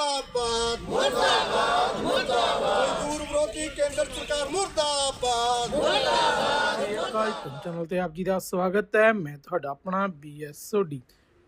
ਮੁਰਦਾਬਾਦ। ਮੁਰਦਾਬਾਦ ਮੁਰਦਾਬਾਦ। ਮਜ਼ਦੂਰ ਵਿਰੋਧੀ ਕੇਂਦਰ ਸਰਕਾਰ ਮੁਰਦਾਬਾਦ। ਕਾਲ ਚੈਨਲ ਤੇ ਆਪ ਜੀ ਦਾ ਸਵਾਗਤ ਹੈ। ਮੈਂ ਤੁਹਾਡਾ ਆਪਣਾ ਬੀਐਸ ਸੋਢੀ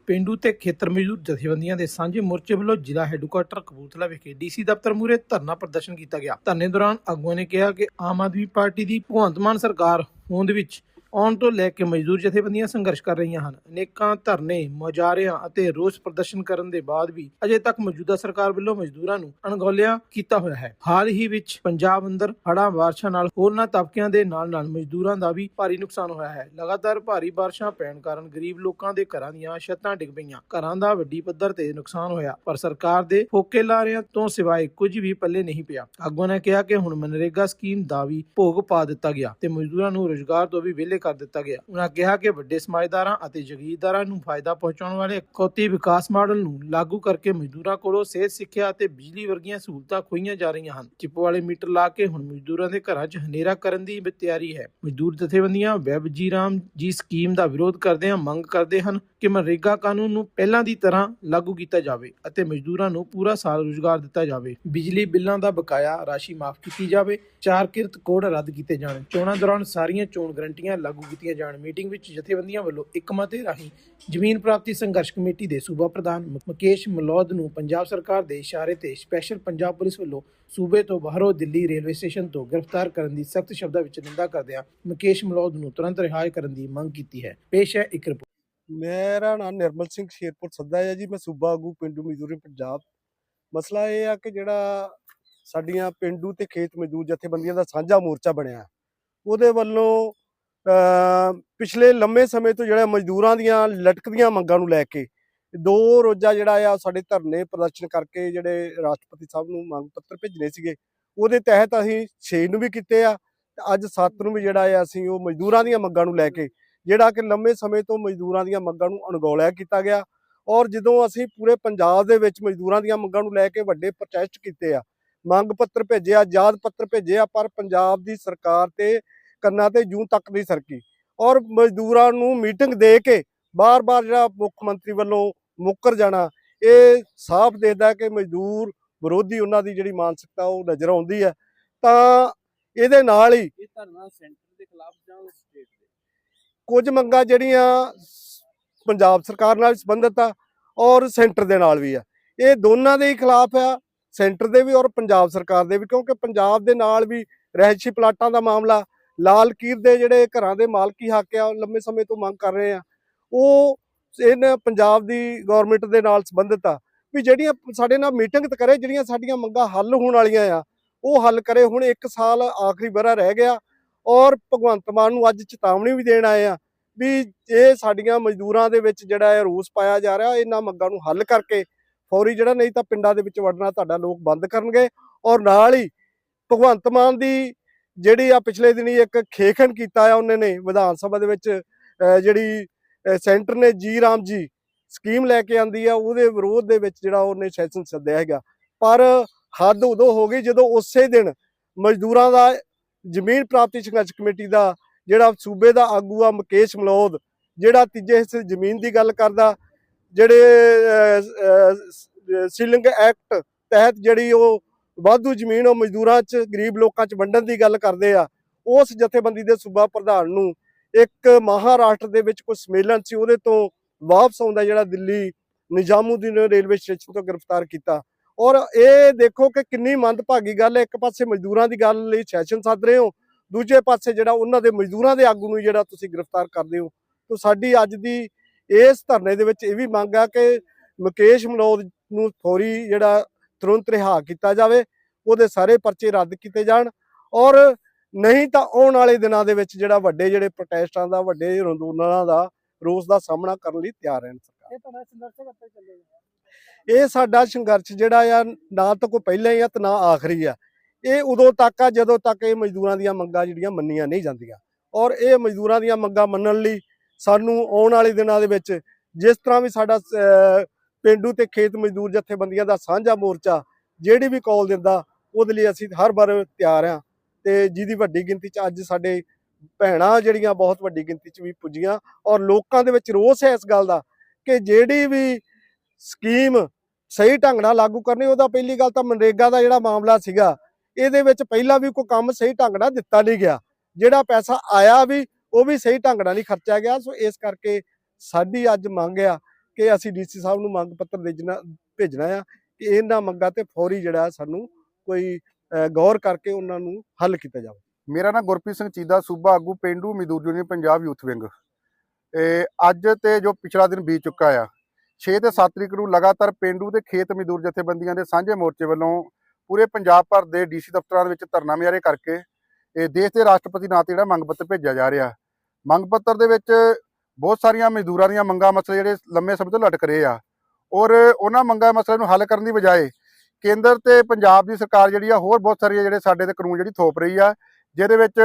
ਪਿੰਡੂ ਤੇ ਖੇਤਰ ਮਜ਼ਦੂਰ ਜਥੇਬੰਦੀਆਂ ਦੇ ਸਾਂਝੇ ਮੋਰਚੇ ਵੱਲੋਂ ਜ਼ਿਲ੍ਹਾ ਹੈੱਡਕੁਆਟਰ ਕਪੂਰਥਲਾ ਵਿਖੇ ਡੀਸੀ ਦਫ਼ਤਰ ਮੂਹਰੇ ਧਰਨਾ ਪ੍ਰਦਰਸ਼ਨ ਕੀਤਾ ਗਿਆ। ਧਰਨੇ ਦੌਰਾਨ ਆਗੂਆਂ ਨੇ ਕਿਹਾ ਕਿ ਆਮ ਆਦਮੀ ਪਾਰਟੀ ਦੀ ਭਗਵੰਤ ਮਾਨ ਸਰਕਾਰ ਹੋਂਦ ਵਿੱਚ ਆਉਣ ਤੋਂ ਲੈ ਕੇ ਮਜ਼ਦੂਰ ਜਥੇਬੰਦੀਆਂ ਸੰਘਰਸ਼ ਕਰ ਰਹੀਆਂ ਹਨ। ਅਨੇਕਾਂ ਧਰਨੇ ਮੁਜ਼ਾਹਰਿਆਂ ਅਤੇ ਰੋਸ ਪ੍ਰਦਰਸ਼ਨ ਕਰਨ ਦੇ ਬਾਅਦ ਵੀ ਅਜੇ ਤੱਕ ਮੌਜੂਦਾ ਸਰਕਾਰ ਵੱਲੋਂ ਮਜ਼ਦੂਰਾਂ ਨੂੰ ਅਣਗੌਲਿਆ ਕੀਤਾ ਹੋਇਆ ਹੈ। ਹਾਲ ਹੀ ਵਿੱਚ ਪੰਜਾਬ ਅੰਦਰ ਹੜ੍ਹਾਂ, ਬਾਰਿਸ਼ਾਂ ਨਾਲ ਹੋਰਨਾਂ ਤਬਕਿਆਂ ਦੇ ਨਾਲ ਨਾਲ ਮਜ਼ਦੂਰਾਂ ਦਾ ਵੀ ਭਾਰੀ ਨੁਕਸਾਨ ਹੋਇਆ ਹੈ। ਲਗਾਤਾਰ ਭਾਰੀ ਬਾਰਿਸ਼ਾਂ ਪੈਣ ਕਾਰਨ ਗਰੀਬ ਲੋਕਾਂ ਦੇ ਘਰਾਂ ਦੀਆਂ ਛੱਤਾਂ ਡਿੱਗ ਪਈਆਂ। ਘਰਾਂ ਦਾ ਵੱਡੀ ਪੱਧਰ ਤੇ ਨੁਕਸਾਨ ਹੋਇਆ, ਪਰ ਸਰਕਾਰ ਦੇ ਫੋਕੇ ਲਾਰਿਆਂ ਤੋਂ ਸਿਵਾਏ ਕੁਝ ਵੀ ਪੱਲੇ ਨਹੀਂ ਪਿਆ। ਆਗੂਆਂ ਨੇ ਕਿਹਾ ਕਿ ਹੁਣ ਮਨਰੇਗਾ ਸਕੀਮ ਦਾ ਵੀ ਭੋਗ ਪਾ ਦਿੱਤਾ ਗਿਆ ਤੇ ਮਜ਼ਦੂਰਾਂ ਨੂੰ ਰੋਜ਼ਗਾਰ ਤੋਂ ਵੀ ਵਿਹਲੇ ਕਰ ਦਿੱਤਾ ਗਿਆ। ਉਹਨਾਂ ਕਿਹਾ ਕਿ ਵੱਡੇ ਸਮਾਜਦਾਰਾਂ ਅਤੇ ਜਗੀਰਦਾਰਾਂ ਨੂੰ ਫਾਇਦਾ ਪਹੁੰਚਾਉਣ ਵਾਲੇ ਖੋਤੀ ਵਿਕਾਸ ਮਾਡਲ ਨੂੰ ਲਾਗੂ ਕਰਕੇ ਮਜ਼ਦੂਰਾਂ ਕੋਲੋਂ ਸਿਹਤ, ਸਿੱਖਿਆ ਅਤੇ ਬਿਜਲੀ ਵਰਗੀਆਂ ਸਹੂਲਤਾਂ ਖੋਈਆਂ ਜਾ ਰਹੀਆਂ ਹਨ। ਚਿੱਪ ਵਾਲੇ ਮੀਟਰ ਲਾ ਕੇ ਹੁਣ ਮਜ਼ਦੂਰਾਂ ਦੇ ਘਰਾਂ 'ਚ ਹਨੇਰਾ ਕਰਨ ਦੀ ਤਿਆਰੀ ਹੈ। ਮਜ਼ਦੂਰ ਜਥੇਬੰਦੀਆਂ, ਵੈਬ ਜੀ ਰਾਮ ਜੀ ਸਕੀਮ ਦਾ ਵਿਰੋਧ ਕਰਦੇ ਹਨ ਮੰਗ ਕਰਦੇ ਹਨ ਕਿ ਮਨਰੇਗਾ ਕਾਨੂੰਨ ਨੂੰ ਪਹਿਲਾਂ ਦੀ ਤਰ੍ਹਾਂ ਲਾਗੂ ਕੀਤਾ ਜਾਵੇ ਅਤੇ ਮਜ਼ਦੂਰਾਂ ਨੂੰ ਪੂਰਾ ਸਾਲ ਰੁਜ਼ਗਾਰ ਦਿੱਤਾ ਜਾਵੇ। ਬਿਜਲੀ ਬਿੱਲਾਂ ਦਾ ਬਕਾਇਆ ਰਾਸ਼ੀ ਮਾਫ ਕੀਤੀ ਜਾਵੇ। ਚਾਰ ਕਿਰਤ ਕੋਡ ਰੱਦ ਕੀਤੇ ਜਾਣ। ਚੋਣਾਂ ਦੌਰਾਨ ਸਾਰੀਆਂ ਚੋਣ ਗਰੰਟੀਆਂ ਲਾਗੂ ਕੀਤੀਆਂ ਜਾਣ। ਮੀਟਿੰਗ ਵਿੱਚ ਜਥੇਬੰਦੀਆਂ ਵੱਲੋਂ ਇਕਮਤੇ ਰਾਹੀਂ ਜ਼ਮੀਨ ਪ੍ਰਾਪਤੀ ਸੰਘਰਸ਼ ਕਮੇਟੀ ਦੇ ਸੂਬਾ ਪ੍ਰਧਾਨ ਮੁਕੇਸ਼ ਮਲੌਦ ਨੂੰ ਪੰਜਾਬ ਸਰਕਾਰ ਦੇ ਇਸ਼ਾਰੇ ਤੇ ਸਪੈਸ਼ਲ ਪੰਜਾਬ ਪੁਲਿਸ ਵੱਲੋਂ ਸੂਬੇ ਤੋਂ ਬਾਹਰੋਂ ਦਿੱਲੀ ਰੇਲਵੇ ਸਟੇਸ਼ਨ ਤੋਂ ਗ੍ਰਿਫਤਾਰ ਕਰਨ ਦੀ ਸਖਤ ਸ਼ਬਦਾਂ ਵਿੱਚ ਨਿੰਦਾ ਕਰਦਿਆਂ ਮੁਕੇਸ਼ ਮਲੌਦ ਨੂੰ ਤੁਰੰਤ ਰਿਹਾਅ ਕਰਨ ਦੀ ਮੰਗ ਕੀਤੀ ਹੈ। ਪੇਸ਼ ਹੈ ਇੱਕ ਰਿਪੋਰਟ। ਮੇਰਾ ਨਾਮ ਨਿਰਮਲ ਸਿੰਘ ਸ਼ੇਰਪੁਰ ਸੱਦਾ ਹੈ ਜੀ। ਮੈਂ ਸੂਬਾ ਆਗੂ ਪਿੰਡੂ ਮਜ਼ਦੂਰੀ ਪੰਜਾਬ। ਮਸਲਾ ਇਹ ਆ ਕਿ ਜਿਹੜਾ ਸਾਡੀਆਂ ਪਿੰਡੂ ਤੇ ਖੇਤ ਮਜ਼ਦੂਰ ਜਥੇਬੰਦੀਆਂ ਦਾ ਸਾਂਝਾ ਮੋਰਚਾ ਬਣਿਆ, ਉਹਦੇ ਵੱਲੋਂ ਪਿਛਲੇ ਲੰਮੇ ਸਮੇਂ ਤੋਂ ਜਿਹੜਾ ਮਜ਼ਦੂਰਾਂ ਦੀਆਂ, ਲਟਕਦੀਆਂ ਮੰਗਾਂ ਨੂੰ ਲੈ ਕੇ ਦੋ ਰੋਜ਼ਾ ਜਿਹੜਾ ਆ ਸਾਡੇ ਧਰਨੇ ਪ੍ਰਦਰਸ਼ਨ ਕਰਕੇ ਜਿਹੜੇ ਰਾਸ਼ਟਰਪਤੀ ਸਾਹਿਬ ਨੂੰ ਮੰਗ ਪੱਤਰ ਭੇਜਣੇ ਸੀਗੇ, ਉਹਦੇ ਤਹਿਤ ਅਸੀਂ 6 ਨੂੰ ਵੀ ਕੀਤੇ ਆ ਅੱਜ 7 ਨੂੰ ਵੀ ਜਿਹੜਾ ਆ ਅਸੀਂ ਉਹ ਮਜ਼ਦੂਰਾਂ ਦੀਆਂ ਮੰਗਾਂ ਨੂੰ ਲੈ ਕੇ, ਜਿਹੜਾ ਕਿ ਲੰਮੇ ਸਮੇਂ ਤੋਂ ਮਜ਼ਦੂਰਾਂ ਦੀਆਂ ਮੰਗਾਂ ਨੂੰ ਅਣਗੌਲਿਆ ਕੀਤਾ ਗਿਆ ਔਰ ਜਦੋਂ ਅਸੀਂ ਪੂਰੇ ਪੰਜਾਬ ਦੇ ਵਿੱਚ ਮਜ਼ਦੂਰਾਂ ਦੀਆਂ ਮੰਗਾਂ ਨੂੰ ਲੈ ਕੇ ਵੱਡੇ ਪ੍ਰੋਟੈਸਟ ਕੀਤੇ ਆ, ਮੰਗ ਪੱਤਰ ਭੇਜਿਆ ਯਾਦ ਪੱਤਰ ਭੇਜਿਆ ਪਰ ਪੰਜਾਬ ਦੀ ਸਰਕਾਰ ਤੇ ਕੰਨਾਂ ਤੇ ਜੂੰ ਤੱਕ ਨਹੀਂ ਸਰਕੀ। ਔਰ ਮਜ਼ਦੂਰਾਂ ਨੂੰ ਮੀਟਿੰਗ ਦੇ ਕੇ ਬਾਰ-ਬਾਰ ਜਿਹੜਾ ਮੁੱਖ ਮੰਤਰੀ ਵੱਲੋਂ ਮੁੱਕਰ ਜਾਣਾ ਇਹ ਸਾਫ਼ ਦੇਖਦਾ ਕਿ ਮਜ਼ਦੂਰ ਵਿਰੋਧੀ ਉਹਨਾਂ ਦੀ ਜਿਹੜੀ ਮਾਨਸਿਕਤਾ ਉਹ ਨਜ਼ਰ ਆਉਂਦੀ ਹੈ। ਤਾਂ ਇਹਦੇ ਨਾਲ ਹੀ ਇਹ ਧਰਨਾ ਸੈਂਟਰ ਦੇ ਖਿਲਾਫ ਜਾਂ ਸਟੇਟ ਦੇ? ਕੁਝ ਮੰਗਾਂ ਜਿਹੜੀਆਂ ਪੰਜਾਬ ਸਰਕਾਰ ਨਾਲ ਸੰਬੰਧਿਤ ਆ ਔਰ ਸੈਂਟਰ ਦੇ ਨਾਲ ਵੀ ਆ। ਇਹ ਦੋਨਾਂ ਦੇ ਹੀ ਖਿਲਾਫ ਆ ਸੈਂਟਰ ਦੇ ਵੀ ਔਰ ਪੰਜਾਬ ਸਰਕਾਰ ਦੇ ਵੀ ਕਿਉਂਕਿ ਪੰਜਾਬ ਦੇ ਨਾਲ ਵੀ ਰਹਿਸ਼ੀ ਪਲਾਟਾਂ ਦਾ ਮਾਮਲਾ ਲਾਲ ਕੀਰ ਦੇ ਜਿਹੜੇ ਘਰਾਂ ਦੇ ਮਾਲਕੀ ਹੱਕ ਆ ਉਹ ਲੰਮੇ ਸਮੇਂ ਤੋਂ ਮੰਗ ਕਰ ਰਹੇ ਆ। ਉਹ ਇਹਨਾਂ ਪੰਜਾਬ ਦੀ ਗਵਰਨਮੈਂਟ ਦੇ ਨਾਲ ਸੰਬੰਧਿਤ ਆ ਵੀ ਜਿਹੜੀਆਂ ਸਾਡੇ ਨਾਲ ਮੀਟਿੰਗ ਕਰੇ, ਜਿਹੜੀਆਂ ਸਾਡੀਆਂ ਮੰਗਾਂ ਹੱਲ ਹੋਣ ਵਾਲੀਆਂ ਆ, ਉਹ ਹੱਲ ਕਰੇ। ਹੁਣ 1 ਸਾਲ ਆਖਰੀ ਬਰਾ ਰਹਿ ਗਿਆ ਔਰ ਭਗਵੰਤ ਮਾਨ ਨੂੰ ਅੱਜ ਚੇਤਾਵਨੀ ਵੀ ਦੇਣ ਆਏ ਆ ਵੀ ਇਹ ਸਾਡੀਆਂ ਮਜ਼ਦੂਰਾਂ ਦੇ ਵਿੱਚ ਜਿਹੜਾ ਹੈ ਰੋਸ ਪਾਇਆ ਜਾ ਰਿਹਾ, ਇਹਨਾਂ ਮੰਗਾਂ ਨੂੰ ਹੱਲ ਕਰਕੇ ਫੌਰੀ ਜਿਹੜਾ ਨਹੀਂ ਤਾਂ ਪਿੰਡਾਂ ਦੇ ਵਿੱਚ ਵੜਨਾ, ਤੁਹਾਡਾ ਲੋਕ ਬੰਦ ਕਰਨਗੇ। ਔਰ ਨਾਲ ਹੀ ਭਗਵੰਤ ਮਾਨ ਦੀ ਜਿਹੜੀ ਆ ਪਿਛਲੇ ਦਿਨੀ ਇੱਕ ਖੇਖਣ ਕੀਤਾ ਆ ਉਹਨਾਂ ਨੇ ਵਿਧਾਨ ਸਭਾ ਦੇ ਵਿੱਚ ਜਿਹੜੀ ਸੈਂਟਰ ਨੇ ਜੀ ਰਾਮ ਜੀ ਸਕੀਮ ਲੈ ਕੇ ਆਂਦੀ ਆ, ਉਹਦੇ ਵਿਰੋਧ ਦੇ ਵਿੱਚ ਜਿਹੜਾ ਉਹਨੇ ਸੈਸ਼ਨ ਸੱਦਿਆ ਹੈਗਾ। ਪਰ ਹੱਦ ਉਦੋਂ ਹੋ ਗਈ ਜਦੋਂ ਉਸੇ ਦਿਨ ਮਜ਼ਦੂਰਾਂ ਦਾ ਜ਼ਮੀਨ ਪ੍ਰਾਪਤੀ ਸੰਘਰਸ਼ ਕਮੇਟੀ ਦਾ ਜਿਹੜਾ ਸੂਬੇ ਦਾ ਆਗੂ ਆ ਮੁਕੇਸ਼ ਮਲੌਦ ਜਿਹੜਾ ਤੀਜੇ ਹਿੱਸੇ ਜ਼ਮੀਨ ਦੀ ਗੱਲ ਕਰਦਾ, ਜਿਹੜੇ ਸੀਲਿੰਗ ਐਕਟ ਤਹਿਤ ਜਿਹੜੀ ਉਹ ਵਾਧੂ ਜ਼ਮੀਨ ਉਹ ਮਜ਼ਦੂਰਾਂ 'ਚ, ਗਰੀਬ ਲੋਕਾਂ 'ਚ ਵੰਡਣ ਦੀ ਗੱਲ ਕਰਦੇ ਆ, ਉਸ ਜਥੇਬੰਦੀ ਦੇ ਸੂਬਾ ਪ੍ਰਧਾਨ ਨੂੰ ਇੱਕ ਮਹਾਰਾਸ਼ਟਰ ਦੇ ਵਿੱਚ ਕੋਈ ਸੰਮੇਲਨ ਸੀ, ਉਹਦੇ ਤੋਂ ਵਾਪਸ ਆਉਂਦਾ ਜਿਹੜਾ ਦਿੱਲੀ ਨਿਜ਼ਾਮੂਦੀਨ ਰੇਲਵੇ ਸਟੇਸ਼ਨ ਤੋਂ ਗ੍ਰਿਫਤਾਰ ਕੀਤਾ। ਔਰ ਇਹ ਦੇਖੋ ਕਿ ਕਿੰਨੀ ਮੰਦਭਾਗੀ ਗੱਲ ਹੈ, ਇੱਕ ਪਾਸੇ ਮਜ਼ਦੂਰਾਂ ਦੀ ਗੱਲ ਲਈ ਸੈਸ਼ਨ ਸੱਦ ਰਹੇ ਹੋ, ਦੂਜੇ ਪਾਸੇ ਜਿਹੜਾ ਉਹਨਾਂ ਦੇ ਮਜ਼ਦੂਰਾਂ ਦੇ ਆਗੂ ਨੂੰ ਜਿਹੜਾ ਤੁਸੀਂ ਗ੍ਰਿਫਤਾਰ ਕਰਦੇ ਹੋ। ਤਾਂ ਸਾਡੀ ਅੱਜ ਦੀ ਇਸ ਧਰਨੇ ਦੇ ਵਿੱਚ ਇਹ ਵੀ ਮੰਗ ਆ ਕਿ ਮੁਕੇਸ਼ ਮਨੋਦ ਨੂੰ ਫੌਰੀ ਜਿਹੜਾ ਤੁਰੰਤ ਰਿਹਾ ਕੀਤਾ ਜਾਵੇ ਉਹਦੇ ਸਾਰੇ ਪਰਚੇ ਰੱਦ ਕੀਤੇ ਜਾਣ ਔਰ ਨਹੀਂ ਤਾਂ ਆਉਣ ਵਾਲੇ ਦਿਨਾਂ ਦੇ ਵਿੱਚ ਜਿਹੜਾ ਵੱਡੇ ਜਿਹੜੇ ਪ੍ਰੋਟੈਸਟਾਂ ਦਾ ਵੱਡੇ ਅੰਦੋਲਨਾਂ ਦਾ ਰੋਸ ਦਾ ਸਾਹਮਣਾ ਕਰਨ ਲਈ ਤਿਆਰ ਰਹਿਣ ਸਰਕਾਰ। ਇਹ ਸਾਡਾ ਸੰਘਰਸ਼ ਜਿਹੜਾ ਆ ਨਾ ਤਾਂ ਕੋਈ ਪਹਿਲਾਂ ਹੀ ਆ ਤੇ ਨਾ ਆਖਰੀ ਆ। ਇਹ ਉਦੋਂ ਤੱਕ ਆ ਜਦੋਂ ਤੱਕ ਇਹ ਮਜ਼ਦੂਰਾਂ ਦੀਆਂ ਮੰਗਾਂ ਜਿਹੜੀਆਂ ਮੰਨੀਆਂ ਨਹੀਂ ਜਾਂਦੀਆਂ। ਔਰ ਇਹ ਮਜ਼ਦੂਰਾਂ ਦੀਆਂ ਮੰਗਾਂ ਮੰਨਣ ਲਈ ਸਾਨੂੰ ਆਉਣ ਵਾਲੇ ਦਿਨਾਂ ਦੇ ਵਿੱਚ ਜਿਸ ਤਰ੍ਹਾਂ ਵੀ ਸਾਡਾ ਪਿੰਡੂ ਤੇ ਖੇਤ ਮਜ਼ਦੂਰ ਜਥੇਬੰਦੀਆਂ ਦਾ ਸਾਂਝਾ ਮੋਰਚਾ ਜਿਹੜੀ ਵੀ ਕਾਲ ਦਿੰਦਾ, ਉਹਦੇ ਲਈ ਅਸੀਂ ਹਰ ਵਾਰ ਤਿਆਰ ਆ ਤੇ ਜਿਹਦੀ ਵੱਡੀ ਗਿਣਤੀ ਚ ਅੱਜ ਸਾਡੇ ਭੈਣਾਂ ਜਿਹੜੀਆਂ ਬਹੁਤ ਵੱਡੀ ਗਿਣਤੀ ਚ ਵੀ ਪੁੱਜੀਆਂ ਔਰ ਲੋਕਾਂ ਦੇ ਵਿੱਚ ਰੋਸ ਹੈ ਇਸ ਗੱਲ ਦਾ ਕਿ ਜਿਹੜੀ ਵੀ ਸਕੀਮ ਸਹੀ ਢੰਗ ਨਾਲ ਲਾਗੂ ਕਰਨੀ, ਉਹਦਾ ਪਹਿਲੀ ਗੱਲ ਤਾਂ ਮਨਰੇਗਾ ਦਾ ਜਿਹੜਾ ਮਾਮਲਾ ਸੀਗਾ, ਇਹਦੇ ਵਿੱਚ ਪਹਿਲਾਂ ਵੀ ਕੋਈ ਕੰਮ ਸਹੀ ਢੰਗ ਨਾਲ ਦਿੱਤਾ ਨਹੀਂ ਗਿਆ। ਜਿਹੜਾ ਪੈਸਾ ਆਇਆ ਵੀ, ਉਹ ਵੀ ਸਹੀ ਢੰਗ ਨਾਲ ਨਹੀਂ ਖਰਚਿਆ ਗਿਆ। ਸੋ ਇਸ ਕਰਕੇ ਸਾਡੀ ਅੱਜ ਮੰਗ ਆ ਕਿ ਅਸੀਂ ਡੀਸੀ ਸਾਹਿਬ ਨੂੰ ਮੰਗ ਪੱਤਰ ਭੇਜਣਾ ਭੇਜਣਾ ਆ ਕਿ ਇਹਨਾਂ ਮੰਗਾਂ ਤੇ ਫੌਰੀ ਜਿਹੜਾ ਸਾਨੂੰ ਕੋਈ ਗੌਰ ਕਰਕੇ ਉਹਨਾਂ ਨੂੰ ਹੱਲ ਕੀਤਾ ਜਾਵੇ। ਮੇਰਾ ਨਾਮ ਗੁਰਪ੍ਰੀਤ ਸਿੰਘ ਚੀਦਾ, ਸੂਬਾ ਆਗੂ ਪਿੰਡੂ ਮਜ਼ਦੂਰ ਯੂਨੀਅਨ, ਪੰਜਾਬ ਯੂਥ ਵਿੰਗ। ਇਹ ਅੱਜ ਤੇ ਜੋ ਪਿਛਲਾ ਦਿਨ ਬੀਤ ਚੁੱਕਾ ਆ 6 ਤੇ 7 ਤਰੀਕ ਨੂੰ ਲਗਾਤਾਰ ਪਿੰਡੂ ਤੇ ਖੇਤ ਮਜ਼ਦੂਰ ਜਥੇਬੰਦੀਆਂ ਦੇ ਸਾਂਝੇ ਮੋਰਚੇ ਵੱਲੋਂ ਪੂਰੇ ਪੰਜਾਬ ਭਰ ਦੇ ਡੀਸੀ ਦਫ਼ਤਰਾਂ ਦੇ ਵਿੱਚ ਧਰਨਾ ਮਿਆਰੇ ਕਰਕੇ ਇਹ ਦੇਸ਼ ਦੇ ਰਾਸ਼ਟਰਪਤੀ ਨਾਂ ਤੇ ਜਿਹੜਾ ਮੰਗ ਪੱਤਰ ਭੇਜਿਆ ਜਾ ਰਿਹਾ। ਮੰਗ ਪੱਤਰ ਦੇ ਵਿੱਚ ਬਹੁਤ ਸਾਰੀਆਂ ਮਜ਼ਦੂਰਾਂ ਦੀਆਂ ਮੰਗਾਂ ਮਸਲੇ ਜਿਹੜੇ ਲੰਮੇ ਸਮੇਂ ਤੋਂ ਲਟਕ ਰਹੇ ਆ। ਔਰ ਉਹਨਾਂ ਮੰਗਾਂ ਮਸਲੇ ਨੂੰ ਹੱਲ ਕਰਨ ਦੀ ਬਜਾਏ ਕੇਂਦਰ ਤੇ ਪੰਜਾਬ ਦੀ ਸਰਕਾਰ ਜਿਹੜੀ ਆ, ਹੋਰ ਬਹੁਤ ਸਾਰੀਆਂ ਜਿਹੜੇ ਸਾਡੇ ਤੇ ਕਾਨੂੰਨ ਜਿਹੜੀ ਥੋਪ ਰਹੀ ਆ, ਜਿਹਦੇ ਵਿੱਚ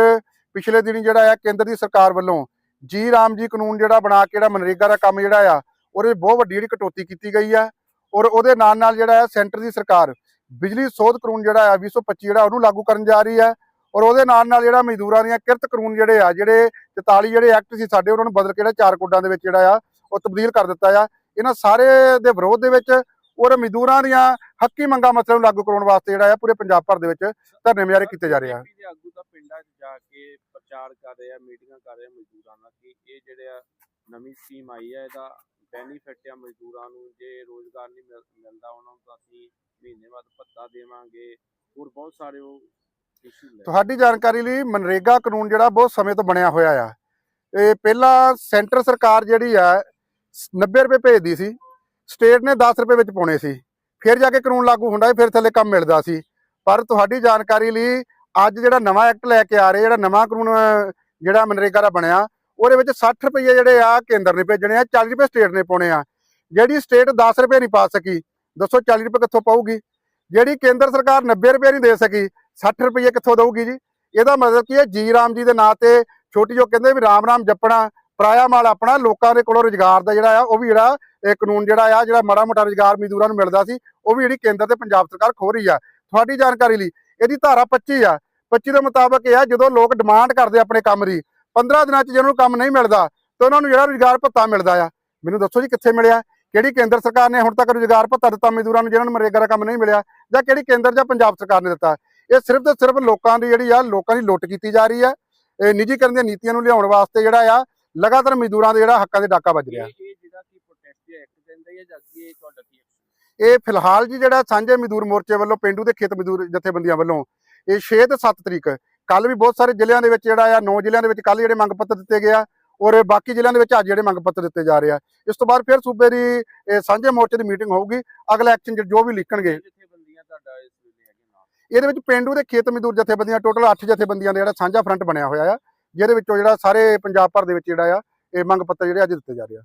ਪਿਛਲੇ ਦਿਨੀ ਜਿਹੜਾ ਆ ਕੇਂਦਰ ਦੀ ਸਰਕਾਰ ਵੱਲੋਂ ਜੀ ਰਾਮ ਜੀ ਕਾਨੂੰਨ ਜਿਹੜਾ ਬਣਾ ਕੇ ਜਿਹੜਾ ਮਨਰੇਗਾ ਦਾ ਕੰਮ ਜਿਹੜਾ ਆ, ਉਹਦੇ ਬਹੁਤ ਵੱਡੀ ਜਿਹੜੀ ਕਟੌਤੀ ਕੀਤੀ ਗਈ ਆ। ਔਰ ਉਹਦੇ ਨਾਲ ਨਾਲ ਜਿਹੜਾ ਆ, ਸੈਂਟਰ ਦੀ ਸਰਕਾਰ ਬਿਜਲੀ ਸੋਧ ਕਾਨੂੰਨ ਜਿਹੜਾ ਆ 225 ਜਿਹੜਾ ਉਹਨੂੰ ਲਾਗੂ ਕਰਨ ਜਾ ਰਹੀ ਆ। ਔਰ ਉਹਦੇ ਨਾਲ ਨਾਲ ਜਿਹੜਾ ਮਜ਼ਦੂਰਾਂ ਦੀਆਂ ਕਿਰਤ ਕਾਨੂੰਨ ਜਿਹੜੇ ਆ, ਜਿਹੜੇ 44 ਜਿਹੜੇ ਐਕਟ ਸੀ ਸਾਡੇ, ਉਹਨਾਂ ਨੂੰ ਬਦਲ ਕੇ ਜਿਹੜਾ ਚਾਰ ਕੋਡਾਂ ਦੇ ਵਿੱਚ ਜਿਹੜਾ ਆ, ਉਹ ਤਬਦੀਲ ਕਰ ਦਿੱਤਾ ਆ। ਇਹਨਾਂ ਸਾਰੇ ਦੇ ਵਿਰੋਧ ਦੇ ਵਿੱਚ ਔਰ ਮਜ਼ਦੂਰਾਂ ਦੀਆਂ ਹੱਕੀ ਮੰਗਾਂ ਮਸਲੇ ਨੂੰ ਲਾਗੂ ਕਰਾਉਣ ਵਾਸਤੇ ਜਿਹੜਾ ਆ, ਪੂਰੇ ਪੰਜਾਬ ਭਰ ਦੇ ਵਿੱਚ ਧਰਨੇ ਮੁਜ਼ਾਹਰੇ ਕੀਤੇ ਜਾ ਰਹੇ ਆ। ਆਗੂ ਤਾਂ ਪਿੰਡਾਂ 'ਚ ਜਾ ਕੇ ਪ੍ਰਚਾਰ ਕਰ ਰਹੇ ਆ, ਮੀਟਿੰਗਾਂ ਕਰ ਰਹੇ ਆ ਮਜ਼ਦੂਰਾਂ ਨਾਲ ਕਿ ਇਹ ਜਿਹੜੇ ਆ ਨਵੀਂ ਸਕੀਮ ਆਈ ਹੈ ਇਹਦਾ ਬੈਨੀਫਿਟ ਆ ਮਜ਼ਦੂਰਾਂ ਨੂੰ, ਜੇ ਰੋਜ਼ਗਾਰ ਨਹੀਂ ਮਿਲਦਾ ਉਹਨਾਂ ਨੂੰ ਅਸੀਂ ਮਹੀਨੇ ਬਾਅਦ ਭੱਤਾ ਦੇਵਾਂਗੇ। ਹੋਰ ਬਹੁਤ ਸਾਰੇ ਉਹ ਤੁਹਾਡੀ ਜਾਣਕਾਰੀ ਲਈ ਮਨਰੇਗਾ ਕਾਨੂੰਨ ਜਿਹੜਾ ਬਹੁਤ ਸਮੇਂ ਤੋਂ ਬਣਿਆ ਹੋਇਆ ਆ। ਇਹ ਪਹਿਲਾਂ ਸੈਂਟਰ ਸਰਕਾਰ ਜਿਹੜੀ ਆ 90 ਰੁਪਏ ਭੇਜਦੀ ਸੀ, ਸਟੇਟ ਨੇ 10 ਰੁਪਏ ਵਿੱਚ ਪਾਉਣੇ ਸੀ। ਫਿਰ ਜਾ ਕੇ ਕਾਨੂੰਨ ਲਾਗੂ ਹੁੰਦਾ ਫਿਰ ਥੱਲੇ ਕੰਮ ਮਿਲਦਾ ਸੀ। ਪਰ ਤੁਹਾਡੀ ਜਾਣਕਾਰੀ ਲਈ ਅੱਜ ਜਿਹੜਾ ਨਵਾਂ ਐਕਟ ਲੈ ਕੇ ਆ ਰਹੇ ਜਿਹੜਾ ਨਵਾਂ ਕਾਨੂੰਨ, ਜਿਹੜਾ ਮਨਰੇਗਾ ਦਾ ਬਣਿਆ, ਉਹਦੇ ਵਿੱਚ 60 ਰੁਪਏ ਜਿਹੜੇ ਆ ਕੇਂਦਰ ਨੇ ਭੇਜਣੇ ਆ 40 ਰੁਪਏ ਸਟੇਟ ਨੇ ਪਾਉਣੇ ਆ। ਜਿਹੜੀ ਸਟੇਟ 10 ਰੁਪਏ ਨਹੀਂ ਪਾ ਸਕੀ, ਦੱਸੋ 40 ਰੁਪਏ ਕਿੱਥੋਂ ਪਾਊਗੀ? ਜਿਹੜੀ ਕੇਂਦਰ ਸਰਕਾਰ 90 ਰੁਪਏ ਨਹੀਂ ਦੇ ਸਕੀ 60 ਰੁਪਏ ਕਿੱਥੋਂ ਦਊਗੀ ਜੀ? ਇਹਦਾ ਮਤਲਬ ਕੀ ਹੈ, ਜੀ ਰਾਮ ਜੀ ਦੇ ਨਾਂ ਤੇ ਛੋਟੀ ਜੋ ਕਹਿੰਦੇ ਵੀ ਰਾਮ ਰਾਮ ਜਪਣਾ, ਪਰਾਇਆ ਮਾਲ ਆਪਣਾ, ਲੋਕਾਂ ਦੇ ਕੋਲੋਂ ਰੁਜ਼ਗਾਰ ਦਾ ਜਿਹੜਾ ਆ, ਉਹ ਵੀ ਜਿਹੜਾ ਇਹ ਕਾਨੂੰਨ ਜਿਹੜਾ ਆ, ਜਿਹੜਾ ਮਾੜਾ ਮੋਟਾ ਰੁਜ਼ਗਾਰ ਮਜ਼ਦੂਰਾਂ ਨੂੰ ਮਿਲਦਾ ਸੀ, ਉਹ ਵੀ ਜਿਹੜੀ ਕੇਂਦਰ ਤੇ ਪੰਜਾਬ ਸਰਕਾਰ ਖੋ ਰਹੀ ਆ। ਤੁਹਾਡੀ ਜਾਣਕਾਰੀ ਲਈ ਇਹਦੀ ਧਾਰਾ 25 ਆ। 25 ਦੇ ਮੁਤਾਬਕ ਇਹ ਆ, ਜਦੋਂ ਲੋਕ ਡਿਮਾਂਡ ਕਰਦੇ ਆਪਣੇ ਕੰਮ ਦੀ 15 ਦਿਨਾਂ 'ਚ ਜਿਹਨਾਂ ਨੂੰ ਕੰਮ ਨਹੀਂ ਮਿਲਦਾ, ਤਾਂ ਉਹਨਾਂ ਨੂੰ ਜਿਹੜਾ ਰੁਜ਼ਗਾਰ ਭੱਤਾ ਮਿਲਦਾ ਆ। ਮੈਨੂੰ ਦੱਸੋ ਜੀ ਕਿੱਥੇ ਮਿਲਿਆ? ਕਿਹੜੀ ਕੇਂਦਰ ਸਰਕਾਰ ਨੇ ਹੁਣ ਤੱਕ ਰੁਜ਼ਗਾਰ ਭੱਤਾ ਦਿੱਤਾ ਮਜ਼ਦੂਰਾਂ ਨੂੰ, ਜਿਹਨਾਂ ਨੂੰ ਮਰੇਗਾ ਦਾ ਕੰਮ ਨਹੀਂ ਮਿਲਿਆ? ਜਾਂ ਕਿਹੜੀ ਕੇਂਦਰ ਜਾਂ ਪੰਜਾਬ ਸਰਕਾਰ ਨੇ ਦਿੱਤਾ? ਇਹ ਸਿਰਫ ਤੇ ਸਿਰਫ ਲੋਕਾਂ ਦੀ ਜਿਹੜੀ ਆ ਲੋਕਾਂ ਦੀ ਲੁੱਟ ਕੀਤੀ ਜਾ ਰਹੀ ਆ ਇਹ ਨਿੱਜੀਕਰਨ ਦੀਆਂ ਨੀਤੀਆਂ ਨੂੰ ਲਿਆਉਣ ਵਾਸਤੇ ਜਿਹੜਾ ਆ ਲਗਾਤਾਰ ਮਜ਼ਦੂਰਾਂ ਦੇ ਜਿਹੜਾ ਹੱਕਾਂ ਦੇ ਡਾਕਾ ਵੱਜ ਰਿਹਾ। ਇਹ ਹੈ ਫਿਲਹਾਲ ਜੀ ਜਿਹੜਾ ਸਾਂਝੇ ਮਜ਼ਦੂਰ ਮੋਰਚੇ ਵੱਲੋਂ ਪਿੰਡੂ ਤੇ ਖੇਤ ਮਜ਼ਦੂਰ ਜਥੇਬੰਦੀਆਂ ਵੱਲੋਂ ਇਹ 6 ਤੇ 7 ਤਰੀਕ ਕੱਲ ਵੀ ਬਹੁਤ ਸਾਰੇ ਜ਼ਿਲ੍ਹਿਆਂ ਦੇ ਵਿੱਚ ਜਿਹੜਾ ਆ 9 ਜ਼ਿਲ੍ਹਿਆਂ ਦੇ ਵਿੱਚ ਕੱਲ ਜਿਹੜੇ ਮੰਗ ਪੱਤਰ ਦਿੱਤੇ ਗਏ ਆ ਔਰ ਬਾਕੀ ਜ਼ਿਲ੍ਹਿਆਂ ਦੇ ਵਿੱਚ ਅੱਜ ਜਿਹੜੇ ਮੰਗ ਪੱਤਰ ਦਿੱਤੇ ਜਾ ਰਹੇ ਆ। ਇਸ ਤੋਂ ਬਾਅਦ ਫਿਰ ਸੂਬੇ ਦੀ ਸਾਂਝੇ ਮੋਰਚੇ ਦੀ ਮੀਟਿੰਗ ਹੋਊਗੀ। ਅਗਲਾ ਐਕਸ਼ਨ ਜੋ ਵੀ ਲਿਖਣਗੇ ਜਥੇਬੰਦੀਆਂ ਤੁਹਾਡਾ ਇਸ ਵੇਲੇ ਹੈਗੇ ਨਾਲ ਇਹਦੇ ਵਿੱਚ ਪਿੰਡੂ ਦੇ ਖੇਤ ਮਜ਼ਦੂਰ ਜਥੇਬੰਦੀਆਂ ਟੋਟਲ 8 ਜਥੇਬੰਦੀਆਂ ਦਾ ਜਿਹੜਾ ਸਾਂਝਾ ਫਰੰਟ ਬਣਿਆ ਹੋਇਆ ਆ, ਜਿਹਦੇ ਵਿੱਚੋਂ ਜਿਹੜਾ ਸਾਰੇ ਪੰਜਾਬ ਭਰ ਦੇ ਵਿੱਚ ਜਿਹੜਾ ਆ, ਇਹ ਮੰਗ ਪੱਤਰ ਜਿਹੜੇ ਅੱਜ ਦਿੱਤੇ ਜਾ ਰਹੇ ਆ।